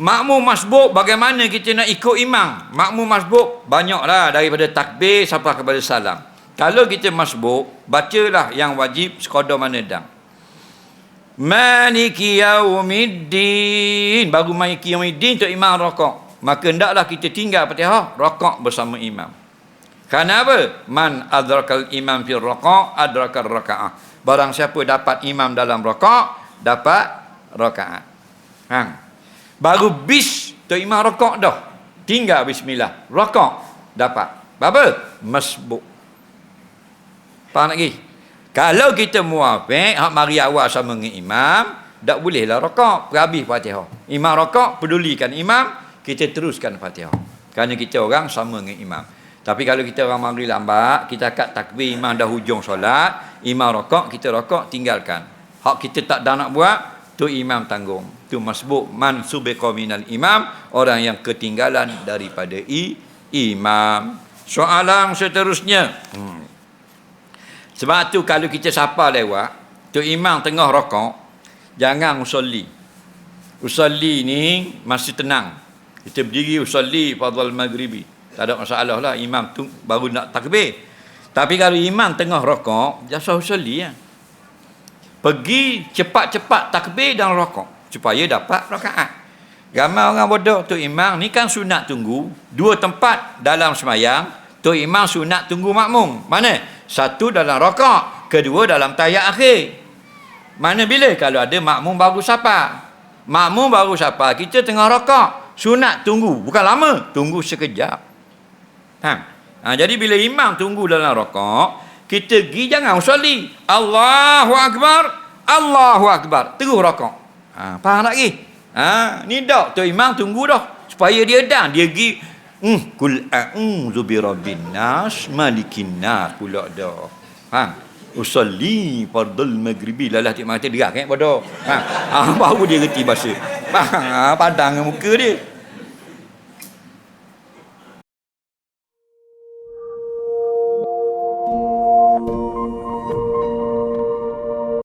Makmum masbuk bagaimana kita nak ikut imam? Makmum masbuk banyaklah daripada takbir sampai kepada salam. Kalau kita masbuk, bacalah yang wajib sekadar mana dah. Maliki yaumiddin. Baru maliki yaumiddin tu imam rokok. Maka hendaklah kita tinggal Fatihah rokok bersama imam. Kerana apa? Man adrakal imam fil rokok, adrakal rakaah. Barang siapa dapat imam dalam rokok, dapat rakaat. Ha. Baru bis tu imam rokok dah. Tinggal bismillah. Rokok dapat. Apa? Masbuk. Faham lagi? Kalau kita muafiq, hak mari awal sama dengan imam, tak bolehlah rokok. Berhabis fatihah. Imam rokok, pedulikan imam, kita teruskan fatihah. Kerana kita orang sama dengan imam. Tapi kalau kita orang mari lambat, kita akad takbir imam dah hujung solat, imam rokok, kita rokok, tinggalkan. Hak kita tak dah nak buat, tu imam tanggung. Tu masbuk man subiqa minal imam, orang yang ketinggalan daripada i, imam. Soalan seterusnya. Hmm. Sebab tu kalau kita sapa lewat, tu imam tengah rokok, jangan usolli. Usolli ni masih tenang. Kita berdiri usolli fadhal maghribi. Tak ada masalah lah imam tu baru nak takbir. Tapi kalau imam tengah rokok, jasa usolli ya. Pergi cepat-cepat takbir dan rokok supaya dapat rakaat. Ramai orang bodoh tu imam ni kan sunat tunggu dua tempat dalam semayang tu imam sunat tunggu makmum. Mana? Satu dalam rokok, kedua dalam tayat akhir. Mana bila kalau ada makmum baru sapa? Makmum baru sapa, kita tengah rokok. Sunat tunggu, bukan lama, tunggu sekejap. Ha. ha jadi bila imam tunggu dalam rokok, kita pergi jangan usolli. Allahu akbar, Allahu akbar. Terus rokok. Ha, faham tak lagi? Ha, ni dak tu imam tunggu dah supaya dia dah dia pergi Hmm, kul a'udzu birabbin nas malikin nas pula dah. Ha. Usalli fardul maghribi lalah tik mati derah kan bodoh. Ha. ha baru dia reti bahasa. Ha, padang muka dia.